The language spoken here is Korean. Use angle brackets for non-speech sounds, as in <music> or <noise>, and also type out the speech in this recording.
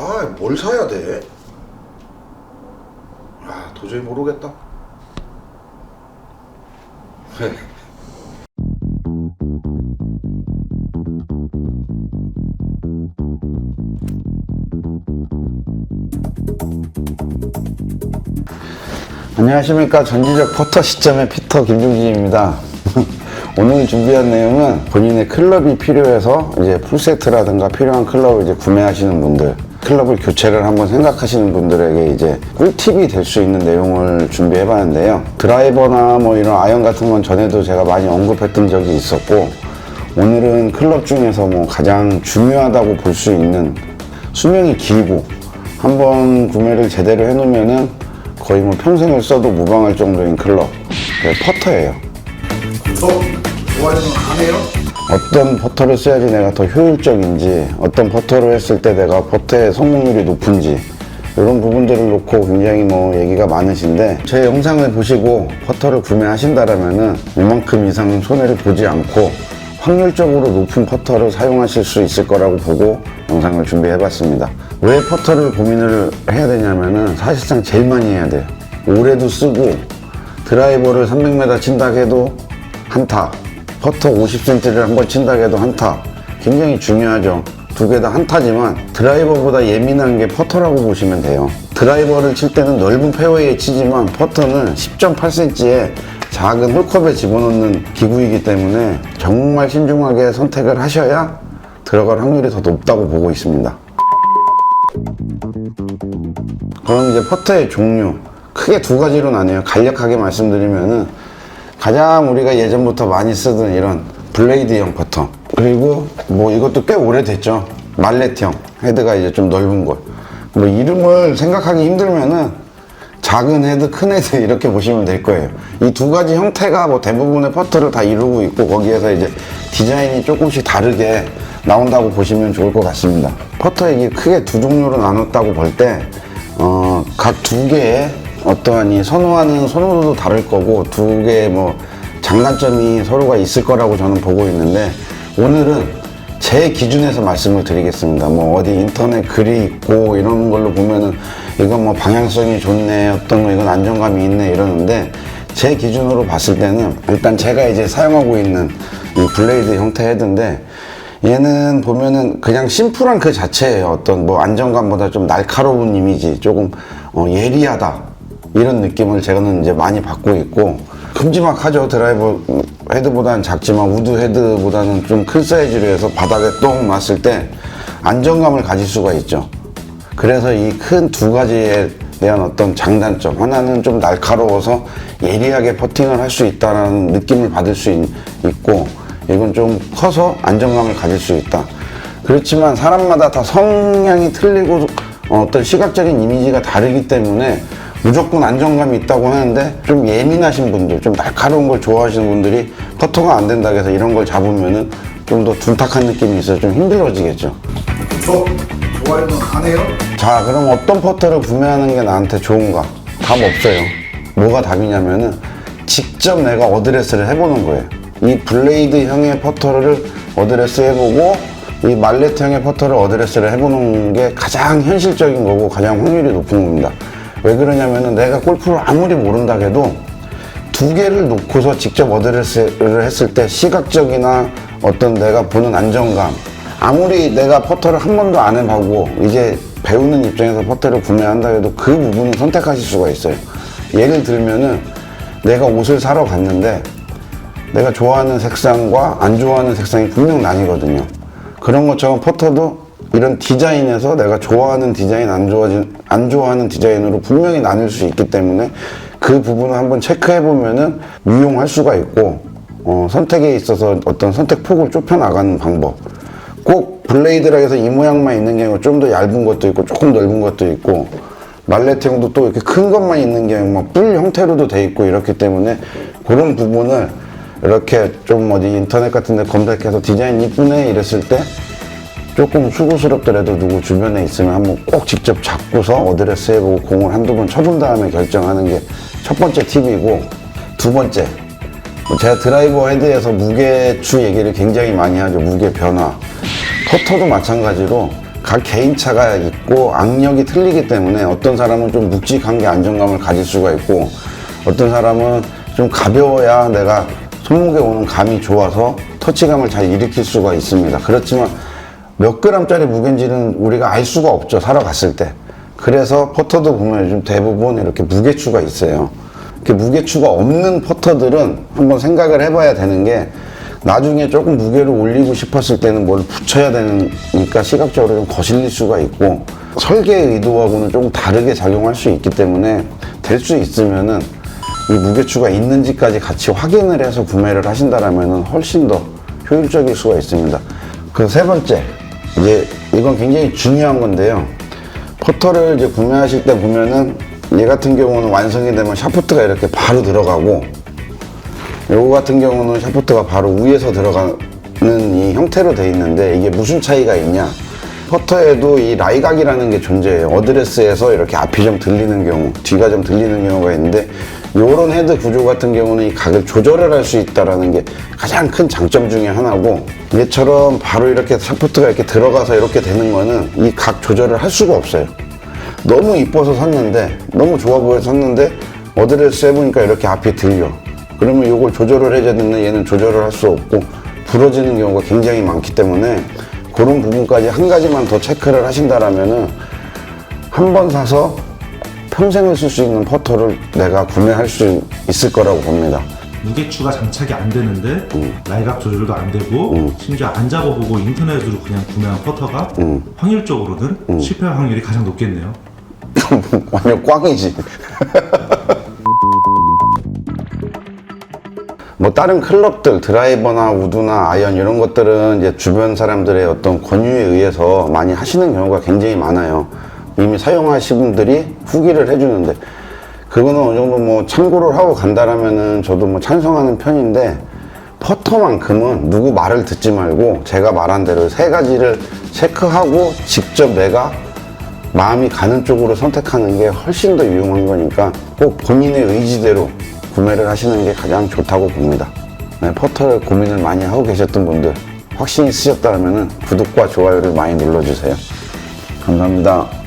아, 뭘 사야 돼? 아, 도저히 모르겠다. <laughs> 안녕하십니까 전지적 포터 시점의 피터 김중진입니다. <laughs> 오늘 준비한 내용은 본인의 클럽이 필요해서 이제 풀세트라든가 필요한 클럽을 이제 구매하시는 분들, 클럽을 교체를 한번 생각하시는 분들에게 이제 꿀팁이 될 수 있는 내용을 준비해 봤는데요. 드라이버나 뭐 이런 아이언 같은 건 전에도 제가 많이 언급했던 적이 있었고, 오늘은 클럽 중에서 뭐 가장 중요하다고 볼 수 있는 수명이 길고 한번 구매를 제대로 해놓으면은 거의 뭐 평생을 써도 무방할 정도인 클럽 그 퍼터예요. 어? 좋아요는 안 해요? 어떤 퍼터를 써야지 내가 더 효율적인지 어떤 퍼터를 했을 때 내가 퍼터의 성공률이 높은지 이런 부분들을 놓고 굉장히 뭐 얘기가 많으신데 제 영상을 보시고 퍼터를 구매하신다라면은 이만큼 이상 손해를 보지 않고 확률적으로 높은 퍼터를 사용하실 수 있을 거라고 보고 영상을 준비해 봤습니다. 왜 퍼터를 고민을 해야 되냐면은 사실상 제일 많이 해야 돼요. 올해도 쓰고 드라이버를 300m 친다 해도 한타, 퍼터 50cm를 한 번 친다 해도 한타. 굉장히 중요하죠. 두 개 다 한타지만 드라이버보다 예민한 게 퍼터라고 보시면 돼요. 드라이버를 칠 때는 넓은 페어웨이에 치지만 퍼터는 10.8cm의 작은 홀컵에 집어넣는 기구이기 때문에 정말 신중하게 선택을 하셔야 들어갈 확률이 더 높다고 보고 있습니다. 그럼 이제 퍼터의 종류 크게 두 가지로 나뉘어요. 간략하게 말씀드리면은 가장 우리가 예전부터 많이 쓰던 이런 블레이드형 퍼터 그리고 뭐 이것도 꽤 오래됐죠. 말렛형 헤드가 이제 좀 넓은 것. 뭐 이름을 생각하기 힘들면은 작은 헤드, 큰 헤드 <laughs> 이렇게 보시면 될 거예요. 이 두 가지 형태가 뭐 대부분의 퍼터를 다 이루고 있고 거기에서 이제 디자인이 조금씩 다르게 나온다고 보시면 좋을 것 같습니다. 퍼터 이게 크게 두 종류로 나눴다고 볼 때, 어, 각두 개의 어떠한 이 선호하는 선호도도 다를 거고 두 개의 뭐 장단점이 서로가 있을 거라고 저는 보고 있는데 오늘은 제 기준에서 말씀을 드리겠습니다. 뭐 어디 인터넷 글이 있고 이런 걸로 보면은 이건 뭐 방향성이 좋네, 어떤 거 이건 안정감이 있네 이러는데 제 기준으로 봤을 때는 일단 제가 이제 사용하고 있는 이 블레이드 형태 헤드인데 얘는 보면은 그냥 심플한 그 자체예요. 어떤 뭐 안정감보다 좀 날카로운 이미지, 조금 어, 예리하다 이런 느낌을 저는 이제 많이 받고 있고 큼지막하죠 드라이버 헤드보다는 작지만 우드 헤드보다는 좀 큰 사이즈로 해서 바닥에 똥 맞을 때 안정감을 가질 수가 있죠. 그래서 이 큰 두 가지에 대한 어떤 장단점 하나는 좀 날카로워서 예리하게 퍼팅을 할 수 있다는 느낌을 받을 수 있, 고 이건 좀 커서 안정감을 가질 수 있다. 그렇지만 사람마다 다 성향이 틀리고 어떤 시각적인 이미지가 다르기 때문에 무조건 안정감이 있다고 하는데 좀 예민하신 분들, 좀 날카로운 걸 좋아하시는 분들이 퍼터가 안 된다고 해서 이런 걸 잡으면은 좀 더 둔탁한 느낌이 있어서 좀 힘들어지겠죠. 저 좋아요는 안 해요? 자, 그럼 어떤 퍼터를 구매하는 게 나한테 좋은가? 답 없어요. 뭐가 답이냐면은 직접 내가 어드레스를 해보는 거예요. 이 블레이드형의 퍼터를 어드레스 해보고 이 말레트형의 퍼터를 어드레스를 해보는 게 가장 현실적인 거고 가장 확률이 높은 겁니다. 왜 그러냐면은 내가 골프를 아무리 모른다 해도 두 개를 놓고서 직접 어드레스를 했을 때 시각적이나 어떤 내가 보는 안정감 아무리 내가 퍼터를 한 번도 안 해보고 이제 배우는 입장에서 퍼터를 구매한다 해도 그 부분을 선택하실 수가 있어요. 예를 들면은 내가 옷을 사러 갔는데 내가 좋아하는 색상과 안 좋아하는 색상이 분명 나뉘거든요. 그런 것처럼 퍼터도 이런 디자인에서 내가 좋아하는 디자인, 안, 좋아진, 안 좋아하는 디자인으로 분명히 나뉠 수 있기 때문에 그 부분을 한번 체크해 보면은 유용할 수가 있고, 어, 선택에 있어서 어떤 선택 폭을 좁혀 나가는 방법. 꼭 블레이드라 해서 이 모양만 있는 게 아니고 좀 더 얇은 것도 있고 조금 넓은 것도 있고 말레트형도 또 이렇게 큰 것만 있는 게 아니고 막뿔 형태로도 돼 있고 이렇기 때문에 그런 부분을 이렇게 좀 어디 인터넷 같은 데 검색해서 디자인 이쁘네 이랬을 때 조금 수고스럽더라도 누구 주변에 있으면 한번 꼭 직접 잡고서 어드레스 해보고 공을 한두 번 쳐본 다음에 결정하는 게 첫 번째 팁이고 두 번째. 뭐 제가 드라이버 헤드에서 무게추 얘기를 굉장히 많이 하죠. 무게 변화. 퍼터도 마찬가지로 각 개인차가 있고 악력이 틀리기 때문에 어떤 사람은 좀 묵직한 게 안정감을 가질 수가 있고 어떤 사람은 좀 가벼워야 내가 손목에 오는 감이 좋아서 터치감을 잘 일으킬 수가 있습니다. 그렇지만 몇 그램짜리 무게인지는 우리가 알 수가 없죠. 사러 갔을 때. 그래서 퍼터도 보면 요즘 대부분 이렇게 무게추가 있어요. 이렇게 무게추가 없는 퍼터들은 한번 생각을 해봐야 되는 게 나중에 조금 무게를 올리고 싶었을 때는 뭘 붙여야 되니까 시각적으로 좀 거슬릴 수가 있고 설계 의도하고는 조금 다르게 작용할 수 있기 때문에 될 수 있으면은 이 무게추가 있는지까지 같이 확인을 해서 구매를 하신다라면 훨씬 더 효율적일 수가 있습니다. 그 세 번째, 이제 이건 굉장히 중요한 건데요. 퍼터를 이제 구매하실 때 보면은 얘 같은 경우는 완성이 되면 샤프트가 이렇게 바로 들어가고 요거 같은 경우는 샤프트가 바로 위에서 들어가는 이 형태로 돼 있는데 이게 무슨 차이가 있냐 퍼터에도 이 라이각이라는 게 존재해요. 어드레스에서 이렇게 앞이 좀 들리는 경우 뒤가 좀 들리는 경우가 있는데 요런 헤드 구조 같은 경우는 이 각을 조절을 할 수 있다라는 게 가장 큰 장점 중에 하나고 얘처럼 바로 이렇게 샤프트가 이렇게 들어가서 이렇게 되는 거는 이 각 조절을 할 수가 없어요. 너무 이뻐서 샀는데 너무 좋아 보여서 샀는데 어드레스 해보니까 이렇게 앞이 들려. 그러면 이걸 조절을 해줘야 되는데 얘는 조절을 할 수 없고 부러지는 경우가 굉장히 많기 때문에 그런 부분까지 한 가지만 더 체크를 하신다라면은 한 번 사서 평생을 쓸 수 있는 퍼터를 내가 구매할 수 있을 거라고 봅니다. 무게추가 장착이 안 되는데 음. 라이각 조절도 안 되고 심지어 안 잡아보고 인터넷으로 그냥 구매한 퍼터가 음. 확률적으로는 실패할 확률이 가장 높겠네요. <laughs> 완전 꽝이지. <laughs> 다른 클럽들 드라이버나 우드나 아이언 이런 것들은 이제 주변 사람들의 어떤 권유에 의해서 많이 하시는 경우가 굉장히 많아요. 이미 사용하신 분들이 후기를 해주는데 그거는 어느 정도 뭐 참고를 하고 간다라면은 저도 뭐 찬성하는 편인데 퍼터만큼은 누구 말을 듣지 말고 제가 말한 대로 세 가지를 체크하고 직접 내가 마음이 가는 쪽으로 선택하는 게 훨씬 더 유용한 거니까 꼭 본인의 의지대로 구매를 하시는 게 가장 좋다고 봅니다. 네, 퍼터를 고민을 많이 하고 계셨던 분들 확신이 있으셨다면 구독과 좋아요를 많이 눌러주세요. 감사합니다.